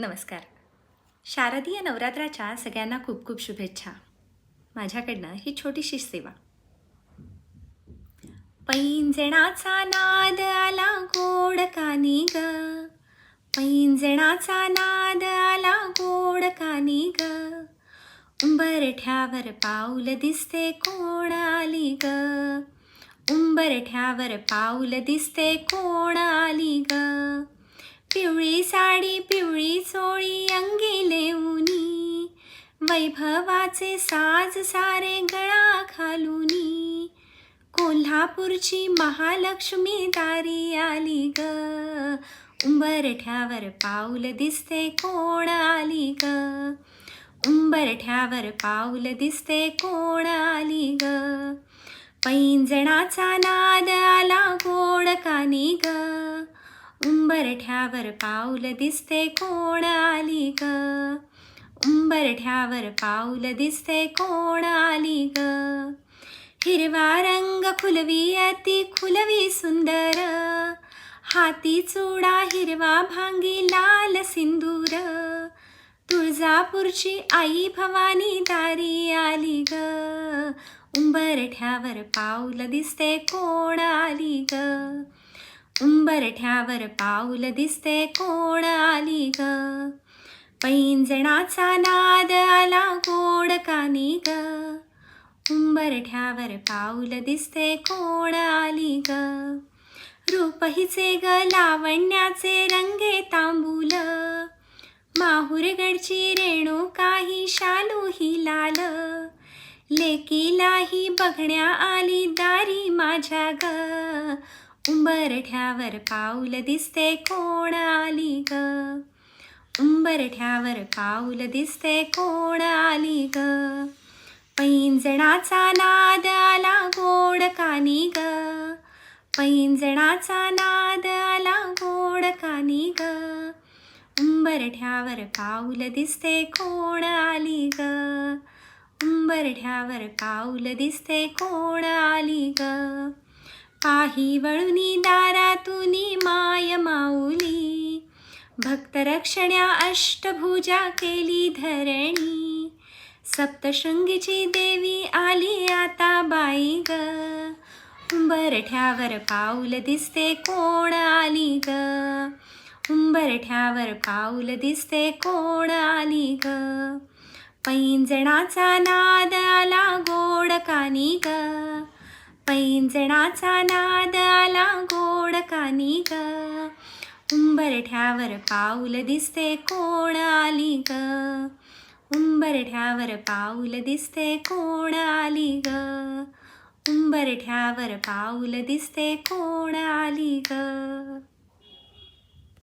नमस्कार. शारदीय नवरात्राच्या सगळ्यांना खूप खूप शुभेच्छा. माझ्याकडनं ही छोटीशी सेवा. पैंजणाचा नाद आला गोड कानी ग. पैंजणाचा नाद आला गोड कानी ग. उंबरठ्यावर पाऊल दिसते कोण आली ग. उंबरठ्यावर पाऊल दिसते कोण आली ग. पिवळी साडी पिवळी चोळी अंगी लेऊनी वैभवाचे साज सारे गळा घालूनी. कोल्हापूरची महालक्ष्मी दारी आली ग उंबरठ्यावर पाऊल दिसते कोण आली ग. उंबरठ्यावर पाऊल दिसते कोण आली ग पैंजणाचा नाद आला गोड कानी ग. उंबरठ्यावर पाऊल दिसते कोण आली ग? उंबरठ्यावर पाऊल दिसते कोण आली ग? हिरवा रंग खुलवी अति खुलवी सुंदर. हाती चुडा हिरवा भांगी लाल सिंदूर. तुळजापूरची आई भवानी दारी आली ग. उंबरठ्यावर पाऊल दिसते कोण आली ग? उंबरठ्यावर पाऊल दिसते कोण आली ग? पैंजणाचा नाद आला गोड कानी ग उंबरठ्यावर पाऊल दिसते कोण आली ग? रूप हिचे ग लावण्याचे रंगे तांबूल. माहुरगडची रेणू काही शालू ही लाल. लेकीलाही बघण्या आली दारी माझ्या ग. उंबरठ्यावर पाऊल दिसते कोण आली ग? उंबरठ्यावर पाऊल दिसते कोण आली ग? पैंजणाचा नाद आला गोड कानी ग. पैंजणाचा नाद आला गोड कानी ग. उंबरठ्यावर पाऊल दिसते कोण आली ग? उंबरठ्यावर पाऊल दिसते कोण आली ग? पाही वळुनी दारातून माय माऊली. भक्तरक्षण्या अष्टभुजा केली धरणी. सप्तशृंगीची देवी आली आता बाई ग. उंबरठ्यावर पाऊल दिसते कोण आली ग. उंबरठ्यावर पाऊल दिसते कोण आली ग. पैंजणाचा नाद आला गोड कानी ग. पैंजणाचा नाद आला गोड कानी ग उंबरठ्यावर पाऊल दिसते कोण आली ग उंबरठ्यावर पाऊल दिसते कोण आली ग उंबरठ्यावर पाऊल दिसते कोण आली ग